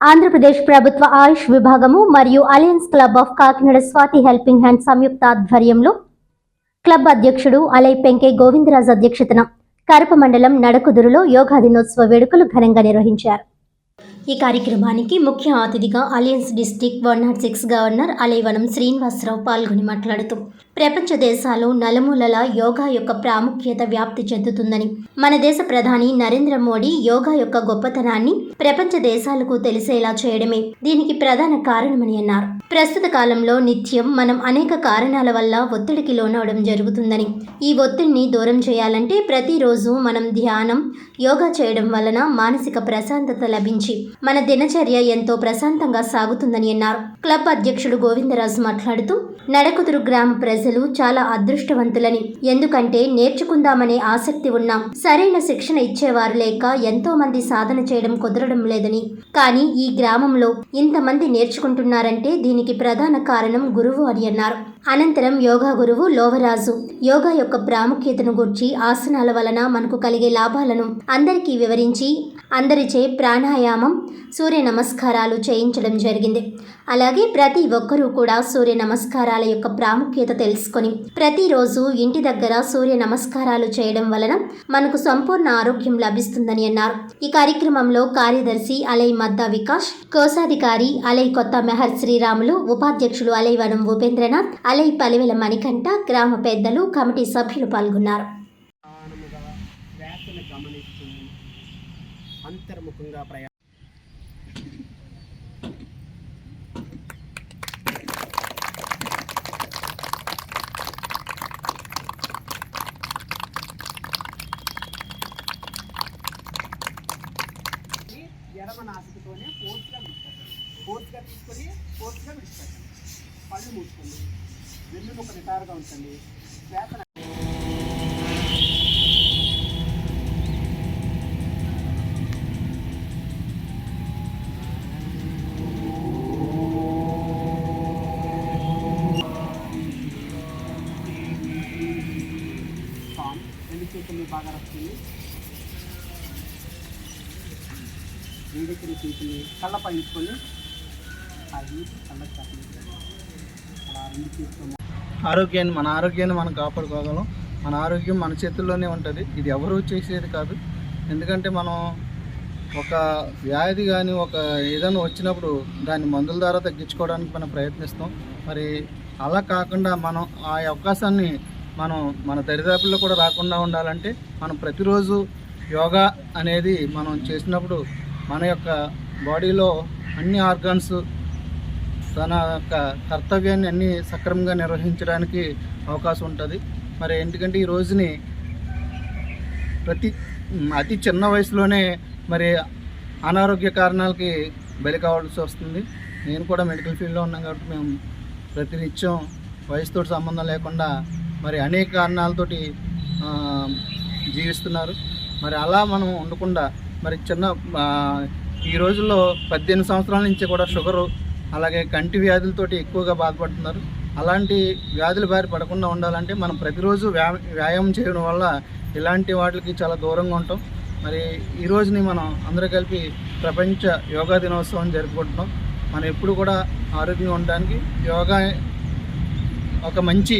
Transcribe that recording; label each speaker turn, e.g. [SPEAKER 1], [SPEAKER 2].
[SPEAKER 1] ఆంధ్రప్రదేశ్ ప్రభుత్వ ఆయుష్ విభాగము మరియు Alliance Club of Kakinada Swathi helping hand సంయుక్త ఆధ్వర్యంలో క్లబ్ అధ్యక్షుడు అలై పెంకే గోవిందరాజ్ అధ్యక్షతన కరప మండలం నడకుదురులో యోగా దినోత్సవ వేడుకలు ఘనంగా నిర్వహించారు. ఈ కార్యక్రమానికి ముఖ్య అతిథిగా alliance district one nought six governor Alaivanam Srinivasarao పాల్గొని మాట్లాడుతూ ప్రపంచ దేశాలు నలుమూలల యోగా యొక్క ప్రాముఖ్యత వ్యాప్తి చెందుతుందని. మన దేశ ప్రధాని నరేంద్ర మోడీ యోగా యొక్క గొప్పతనాన్ని ప్రపంచ దేశాలకు తెలిసేలా చేయడమే దీనికి ప్రధాన కారణమని అన్నారు. ప్రస్తుత కాలంలో నిత్యం మనం అనేక కారణాల వల్ల ఒత్తిడికి లోనవడం జరుగుతుందని. ఈ ఒత్తిడిని దూరం చేయాలంటే ప్రతిరోజు మనం ధ్యానం యోగా చేయడం వలన మానసిక ప్రశాంతత లభించి మన దినచర్య ఎంతో ప్రశాంతంగా సాగుతుందని అన్నారు. క్లబ్ అధ్యక్షుడు గోవిందరాజు మాట్లాడుతూ నడకుదురు గ్రామ ప్రజలు చాలా అదృష్టవంతులని. ఎందుకంటే నేర్చుకుందామనే ఆసక్తి ఉన్నా సరైన శిక్షణ ఇచ్చేవారు లేక ఎంతో మంది సాధన చేయడం కుదరడం లేదని. కానీ ఈ గ్రామంలో ఇంతమంది నేర్చుకుంటున్నారంటే దీనికి ప్రధాన కారణం గురువు అని అన్నారు. అనంతరం యోగా గురువు లోవరాజు. యోగా యొక్క ప్రాముఖ్యతను గుర్చి ఆసనాల వలన మనకు కలిగే లాభాలను అందరికీ వివరించి అందరిచే ప్రాణాయామం సూర్య నమస్కారాలు చేయించడం జరిగింది. అలాగే ప్రతి ఒక్కరూ కూడా సూర్య నమస్కారాల యొక్క ప్రాముఖ్యత తెలుసుకొని ప్రతిరోజు ఇంటి దగ్గర సూర్య నమస్కారాలు చేయడం వలన మనకు సంపూర్ణ ఆరోగ్యం లభిస్తుందని అన్నారు. ఈ కార్యక్రమంలో కార్యదర్శి అలై మద్దా వికాష్ కోశాధికారి అలై కొత్త మెహర్ శ్రీరాములు ఉపాధ్యక్షులు అలై వనం ఉపేంద్రనాథ్ అలై పలివెల మణికంఠ గ్రామ పెద్దలు కమిటీ సభ్యులు పాల్గొన్నారు.
[SPEAKER 2] అంతర్ముఖంగా ప్రయా ఎడమ నాసికతోనే ఫోర్స్గా ఫోర్స్గా తీసుకొని ఫోర్స్గా పళ్ళు మూసుకోండి వెన్నుముక నిటారుగా ఉంచండి శ్వాస సాంగ్ చేతుల్ని బాగా రచ్చింది వేడెక్కిన చేతుల్ని కళ్ళపై ఉంచుకొని అది కళ్ళకి కట్టండి
[SPEAKER 3] ఆరోగ్యాన్ని మన ఆరోగ్యాన్ని మనం కాపాడుకోగలం. మన ఆరోగ్యం మన చేతుల్లోనే ఉంటుంది. ఇది ఎవరు చేసేది కాదు. ఎందుకంటే మనం ఒక వ్యాధి కానీ ఒక ఏదైనా వచ్చినప్పుడు దాన్ని మందుల ద్వారా తగ్గించుకోవడానికి మనం ప్రయత్నిస్తాం. మరి అలా కాకుండా మనం ఆ అవకాశాన్ని మనం మన దరిదాపుల్లో కూడా రాకుండా ఉండాలంటే మనం ప్రతిరోజు యోగా అనేది మనం చేసినప్పుడు మన యొక్క బాడీలో అన్ని ఆర్గాన్స్ తన యొక్క కర్తవ్యాన్ని అన్నీ సక్రమంగా నిర్వహించడానికి అవకాశం ఉంటుంది. మరి ఎందుకంటే ఈ రోజుని ప్రతి అతి చిన్న వయసులోనే మరి అనారోగ్య కారణాలకి బలి కావాల్సి వస్తుంది. నేను కూడా మెడికల్ ఫీల్డ్లో ఉన్నాం కాబట్టి మేము ప్రతినిత్యం వయసుతో సంబంధం లేకుండా మరి అనేక కారణాలతోటి జీవిస్తున్నారు. మరి అలా మనం ఉండకుండా మరి చిన్న ఈ రోజుల్లో పద్దెనిమిది సంవత్సరాల నుంచి కూడా షుగరు అలాగే కంటి వ్యాధులతోటి ఎక్కువగా బాధపడుతున్నారు. అలాంటి వ్యాధుల బారి పడకుండా ఉండాలంటే మనం ప్రతిరోజు వ్యా వ్యాయామం చేయడం వల్ల ఇలాంటి వాటికి చాలా దూరంగా ఉంటాం. మరి ఈ రోజుని మనం అందరూ కలిపి ప్రపంచ యోగా దినోత్సవం జరుపుకుంటున్నాం. మనం ఎప్పుడు కూడా ఆరోగ్యంగా ఉండడానికి యోగా ఒక మంచి